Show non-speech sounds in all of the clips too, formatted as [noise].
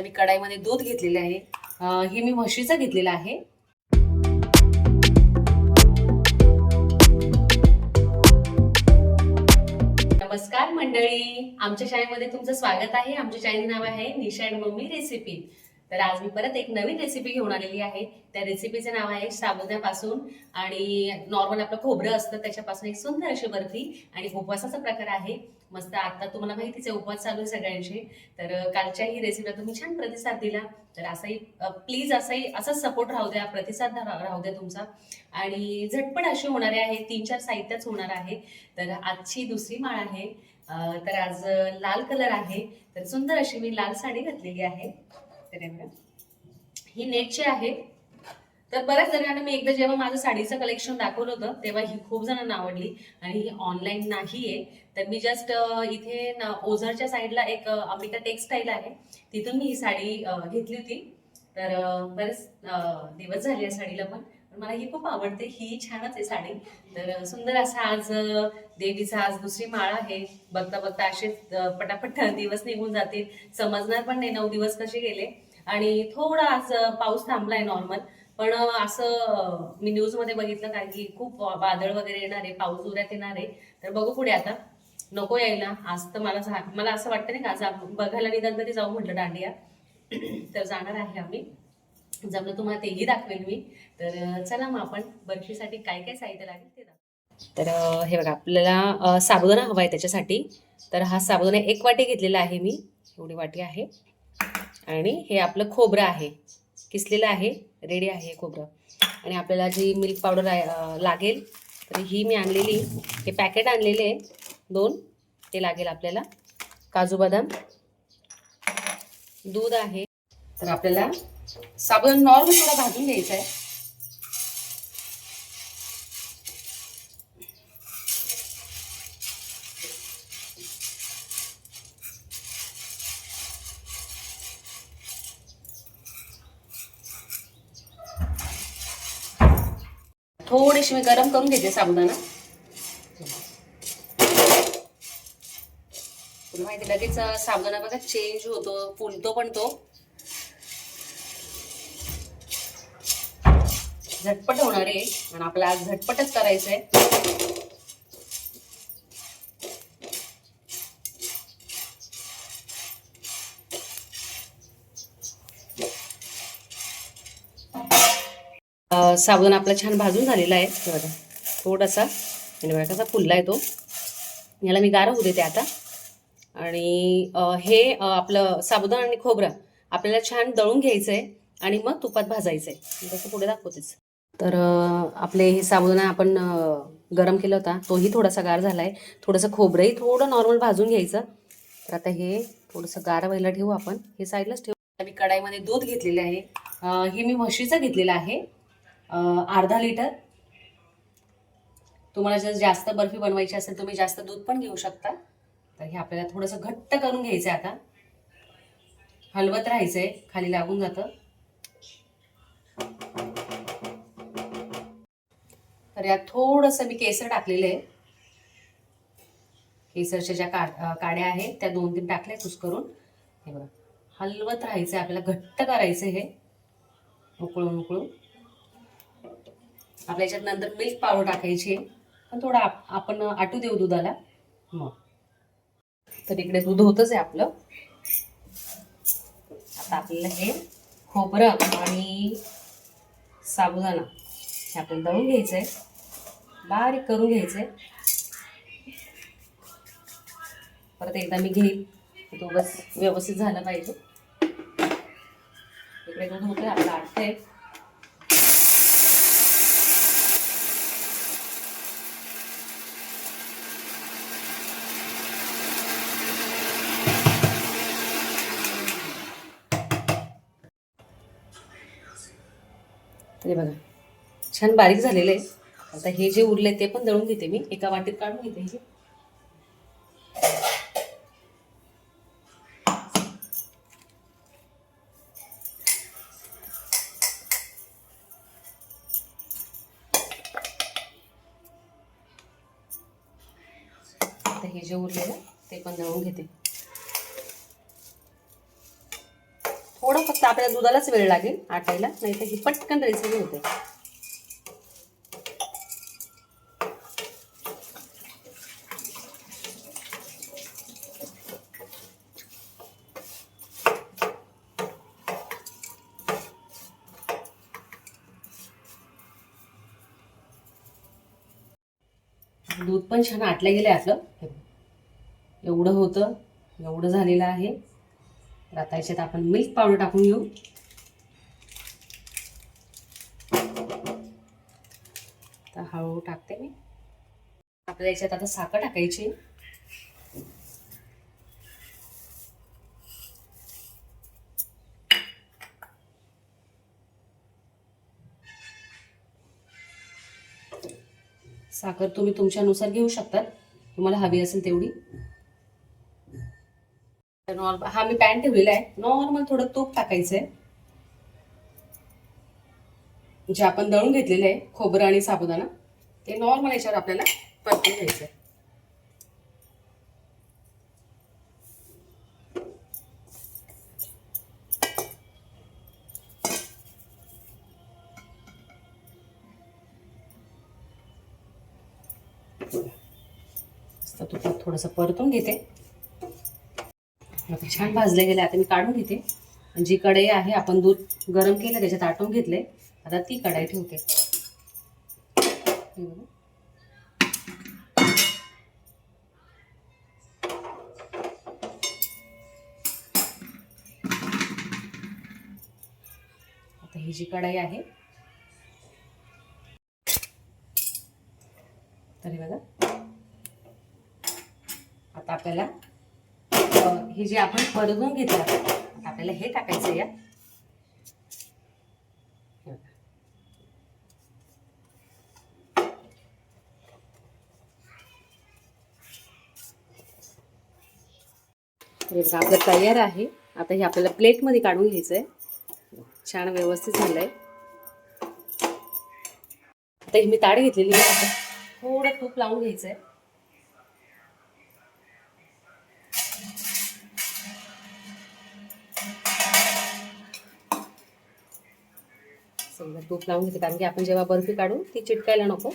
मी कढाईमध्ये दूध घेतलेले आहे. हे मी म्हशीचं घेतलेलं आहे. नमस्कार मंडळी. आमच्या शाळेमध्ये तुमचं स्वागत आहे. आमच्या शाळेचं नाव आहे निशा अँड मम्मी रेसिपी. तर आज मी परत एक नवीन रेसिपी घेऊन आलेली आहे. त्या रेसिपीचं नाव आहे साबुदापासून आणि नॉर्मल आपलं खोबरं असतं त्याच्यापासून एक सुंदर अशी बर्फी आणि उपवासाचा प्रकार आहे. मस्त आता तुम्हाला माहितीच आहे उपवास चालू आहे सगळ्यांचे. तर कालच्या ही रेसिपीला तुम्ही छान प्रतिसाद दिला. तर असाही प्लीज असाही असाच सपोर्ट राहू द्या प्रतिसाद राहू द्या तुमचा. आणि झटपट अशी होणारे आहे तीन चार साहित्याच होणार आहे. तर आजची दुसरी माळ आहे. तर आज लाल कलर आहे. तर सुंदर अशी मी लाल साडी घातलेली आहे. तर ही नेटची आहे तर बऱ्याच जणांना मी एकदा जेव्हा माझं साडीचं कलेक्शन दाखवलं होतं तेव्हा ही खूप जणांना आवडली आणि ही ऑनलाईन नाही आहे तर मी जस्ट इथे ओझरच्या साईडला एक अमिता अंबिका टेक्सटाईल आहे. तिथून मी ही साडी घेतली होती. तर बरेच दिवस झाले या साडीला पण. मला ही खूप आवडते. ही छानच आहे साडी. तर सुंदर असा आज देवीचा आज दुसरी माळ आहे. बघता बघता असेच पटापट [laughs] दिवस निघून जातील. समजणार पण नाही नऊ दिवस कसे गेले. आणि थोडा आज पाऊस थांबलाय नॉर्मल पण असं मी न्यूजमध्ये बघितलं काय की खूप वादळ वगैरे येणार आहे. पाऊस उद्यात येणार आहे. तर बघू पुढे आता. नको यायला. आज तर मला मला असं वाटतं नाही का आज बघायला निदान तरी जाऊ म्हटलं दांडिया. तर जाणार आहे आम्ही. जमलं तुम्हाला तेही दाखवेल मी तर चला मग आपण बर्फीसाठी काय काय साहित्य लागेल ते तर हे बघा आपल्याला साबुदाणा हवा आहे त्याच्यासाठी. तर हा साबुदाणा एक वाटी घेतलेला आहे मी एवढी वाटी आहे. आणि हे आपलं खोबरं आहे किसलेलं आहे रेडी आहे खोबरं. आणि आपल्याला जी मिल्क पावडर आहे, लागेल तर ही मी आणलेली. हे पॅकेट आणलेले आहे दोन. ते लागेल आपल्याला. काजू बदाम. दूध आहे. तर आपल्याला साबण नॉर्मल थोडा भाजून घ्यायचा आहे. थोडीशी मी गरम करून घेते साबुदाणा तुला माहिती लगेच साबुदाणा बघा चेंज होतो फुलतो पण तो. झटपट होणार आहे. आणि आपल्याला आज झटपटच करायचंय. अं, साबुदाणा आपला छान भाजून झालेला आहे. बघा थोडासा आणि बघा कसा फुलला आहे तो. याला मी गार होऊ देते आता. आणि हे आपलं साबुदाणा आणि खोबरं आपल्याला छान दळून घ्यायचं आहे आणि मग तुपात भाजायचं आहे तसं पुढे दाखवतेच. तर आपले हे साबुदाणा आपण गरम केला होता तोही थोडासा गार झाला आहे थोडंसं खोबरंही थोडं नॉर्मल भाजून घ्यायचं. तर आता हे थोडंसं गार व्हायला ठेवू आपण. हे साईडलाच ठेवू. मी कढाईमध्ये दूध घेतलेलं आहे. हे मी म्हशीचं घेतलेलं आहे. अर्धा लिटर. तुम्हाला जर जास्त बर्फी बनवायची असेल तुम्ही जास्त दूध पण घेऊ शकता. तर हे आपल्याला थोडंसं घट्ट करून घ्यायचं आहे आता. हलवत राहायचं आहे खाली लागून जातं. तर यात थोडंसं मी केसर टाकलेलं आहे. केसरच्या ज्या का काड्या आहेत त्या दोन तीन टाकल्या कुस करून. हे बघा हलवत राहायचंय आपल्याला घट्ट करायचं हे. उकळून उकळून. आपल्या याच्यात नंतर मिल्क पावडर टाकायची आहे. पण थोडं आप- आपण आटू देऊ दुधाला. मग. तर इकडे दूध होतच आहे आपलं. आता आपल्याला हे खोबरं आणि साबुदाणा हे आपल्याला दळून घ्यायचं आहे बारीक करून घ्यायचं. आहे परत एकदा मी घेईल. तो बस व्यवस्थित झालं पाहिजे. इकडे दोन होते आपलं आटतंय हे बघा छान बारीक झालेलं आहे. आता हे जे उरले ते पण दळून घेते मी. एका वाटीत काढून घेते हे. आता हे जे उरलेलं ते पण दळून घेते. थोडं फक्त आपल्याला दुधालाच वेळ लागेल आटायला नाही तर ही पटकन रेसिपी होते. दूध पण छान आटलं गेलं आपलं हे एवढं होतं एवढं झालेलं आहे. तर आता याच्यात आपण मिल्क पावडर टाकून घेऊ. तर हळूहळू टाकते मी. आपल्याला याच्यात आता साखर टाकायची. साखर तुम्ही तुमच्यानुसार घेऊ शकतात. तुम्हाला हवी असेल तेवढी. नॉर्मल हा मी पॅन ठेवलेला आहे. नॉर्मल थोडं तूप टाकायचं आहे जे आपण दळून घेतलेलं आहे खोबरं आणि साबुदाणा ते नॉर्मल याच्यावर आपल्याला परतून घ्यायचं आहे मस्त तुपात थोडंसं परतून घेते. आता छान भाजले गेले आता मी काढून घेते. आणि जी कढई आहे आपण दूध गरम केलं त्याच्यात आटून घेतले. आता ती कढाई ठेवते. आता ही जी कढाई आहे झाली बघा. आता आपल्याला हे जे आपण परतून घेतलं आता आपल्याला हे टाकायचं या. हे बघा. आपलं तयार आहे. आता हे आपल्याला प्लेटमध्ये काढून घ्यायचं आहे छान व्यवस्थित झालंय. आता ही मी ताड घेतलेली आहे. आता थोडं तूप लावून घ्यायचं आहे समजा तूप लावून घेते कारण की आपण जेव्हा बर्फी काढू ती चिटकायला नको.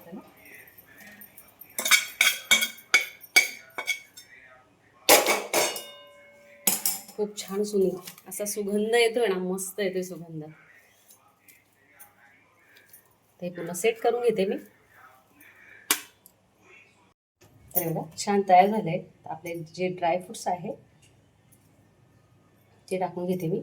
काढून घ्यायचे खूप छान सुंदर असा सुगंध येतोय ना मस्त येतोय सुगंध. ते पूर्ण सेट करून घेते मी. तर एवढा छान तयार झाले आपले जे ड्रायफ्रुट्स आहे ते टाकून घेते मी.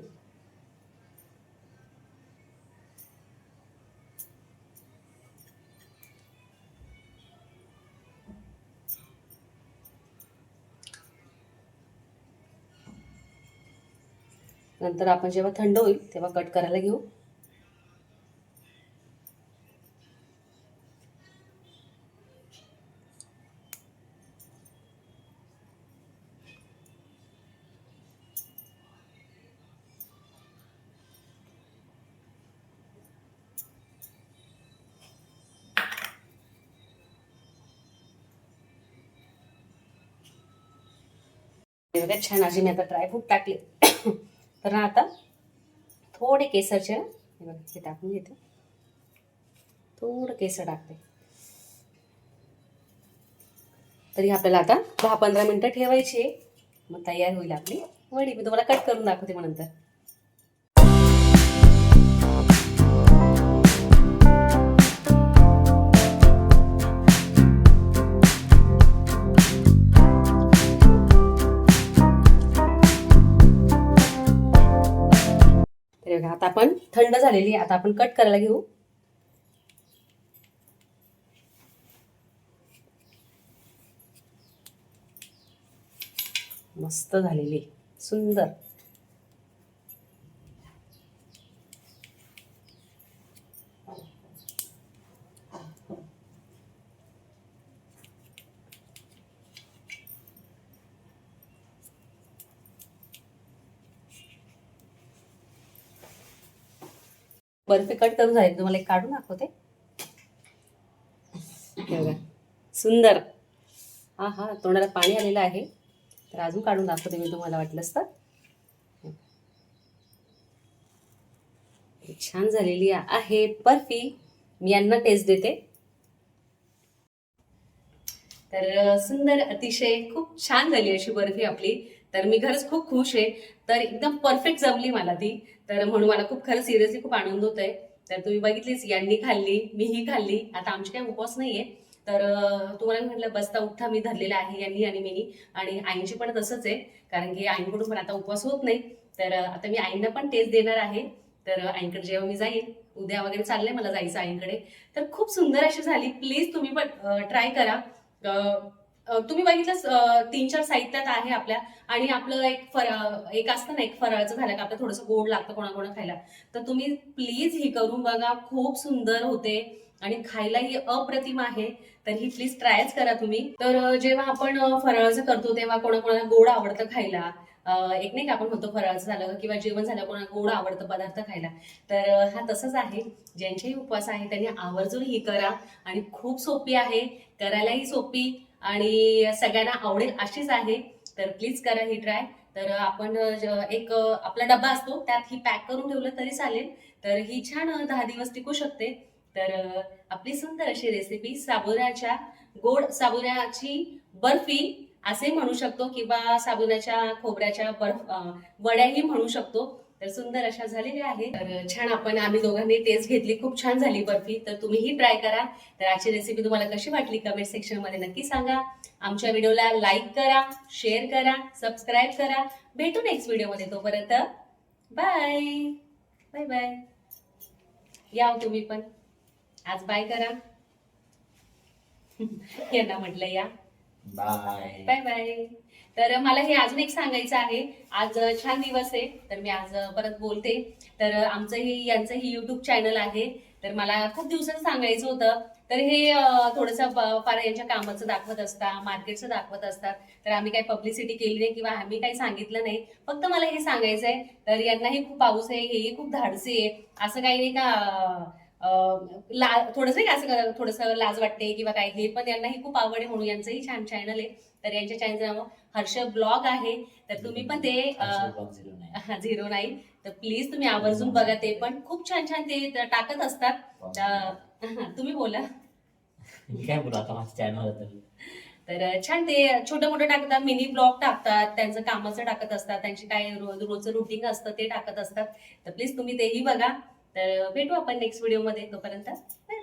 नंतर आपण जेव्हा थंड होईल तेव्हा कट करायला घेऊ. छान अशी मी आता ड्रायफ्रूट टाकले. तर ना आता थोडे केसरचे हे बघा हे टाकून घेते. थोडं केसर टाकते. तरी आपल्याला आता दहा पंधरा मिनटं ठेवायची आहे. मग तयार होईल आपली वडी. मी तुम्हाला कट करून दाखवते मग नंतर. बघा आता आपण थंड झालेली आता आपण कट करायला घेऊ. मस्त झालेली सुंदर. बर्फी कट करून झाली तुम्हाला एक काढून दाखवते. सुंदर. हा हा तोंडाला पाणी आलेलं आहे. तर अजून काढून दाखवते मी तुम्हाला वाटलंच तर. छान झालेली आहे बर्फी. मी यांना टेस्ट देते. तर सुंदर अतिशय खूप छान झाली अशी बर्फी आपली. तर मी खरंच खूप खुश आहे. तर एकदम परफेक्ट जमली मला ती. तर म्हणून मला खूप खरं सिरियसली खूप आनंद होत आहे तर तुम्ही बघितलीच यांनी खाल्ली मीही खाल्ली. आता आमची काही उपवास नाहीये. तर तुम्हाला म्हटलं बसता उठता मी धरलेला आहे यांनी आणि मीनी आणि आईंची पण तसंच आहे. कारण की आईंकडून पण आता उपवास होत नाही. तर आता मी आईंना पण टेस्ट देणार आहे. तर आईंकडे जेव्हा मी जाईन उद्या वगैरे चाललंय मला जायचं आईंकडे. तर खूप सुंदर अशी झाली. प्लीज तुम्ही पण ट्राय करा. तुम्ही बघितलं तीन चार साहित्यात आहे आपल्या. आणि आपलं एक फर एक असतं ना एक फराळचं झालं का आपलं थोडंसं गोड लागतं कोणाकोणा खायला. तर तुम्ही प्लीज ही करून बघा खूप सुंदर होते. आणि खायलाही अप्रतिम आहे. तर ही प्लीज ट्रायच करा तुम्ही. तर जेव्हा आपण फराळचं करतो तेव्हा कोणाकोणाला गोड आवडतं खायला. एक नाही का आपण म्हणतो फराळचं झालं किंवा जेवण झालं कोणाला गोड आवडतं पदार्थ खायला. तर हा तसंच आहे. ज्यांचेही उपवास आहे त्यांनी आवर्जून ही करा. आणि खूप सोपी आहे. करायलाही सोपी. आणि सगळ्यांना आवडेल अशीच आहे. तर प्लीज करा ही ट्राय तर आपण एक आपला डबा असतो त्यात ही पॅक करून ठेवलं तरी चालेल. तर ही छान दहा दिवस टिकू शकते. तर आपली सुंदर अशी रेसिपी साबुदाण्याच्या गोड साबुदाण्याची बर्फी असे म्हणू शकतो किंवा साबुदाण्याच्या खोबऱ्याच्या बर्फ वड्याही म्हणू शकतो. तर सुंदर अशा झालेल्या आहेत. तर छान आपण आम्ही दोघांनी टेस्ट घेतली. खूप छान झाली बर्फी. तर तुम्हीही ट्राय करा. तर आजची रेसिपी तुम्हाला कशी वाटली कमेंट सेक्शनमध्ये नक्की सांगा. आमच्या व्हिडिओला लाईक करा शेअर करा सबस्क्राईब करा. भेटू नेक्स्ट व्हिडिओमध्ये तोपर्यंत. बाय बाय बाय या तुम्ही पण. आज बाय करा. [laughs] यांना म्हटलं या. बाय बाय बाय तर मला हे अजून एक सांगायचं आहे. आज छान दिवस आहे. तर मी आज परत बोलते. तर आमचं हे यांचं हे युट्यूब चॅनल आहे. तर मला खूप दिवसात सांगायचं होतं. तर हे थोडंसं फार यांच्या कामाचं दाखवत असतात मार्केटचं दाखवत असतात. तर आम्ही काही पब्लिसिटी केली नाही किंवा आम्ही काही सांगितलं नाही. फक्त मला हे सांगायचं आहे तर यांनाही खूप पाऊस आहे हेही खूप धाडसी आहे. असं काही नाही का अं, ला थोडंसं असं थोडंसं लाज वाटते किंवा काही हे पण यांनाही खूप आवड आहे म्हणून यांचंही छान चॅनल आहे. तर यांच्या चॅनलचं नाव हर्ष ब्लॉग आहे. तर तुम्ही पण ते झिरो नाही [laughs] तर प्लीज तुम्ही आवर्जून बघा ते पण. खूप छान छान ते टाकत असतात. [laughs] तुम्ही बोला. काय बोलू आता माझं चॅनल तर तर छान ते छोटं मोठं टाकतात मिनी ब्लॉग टाकतात त्यांचं कामाचं टाकत असतात त्यांची काय रोज रोजचं रुटीन असतं ते टाकत असतात. तर प्लीज तुम्ही तेही बघा. तर भेटू आपण नेक्स्ट व्हिडिओमध्ये तोपर्यंत. बाय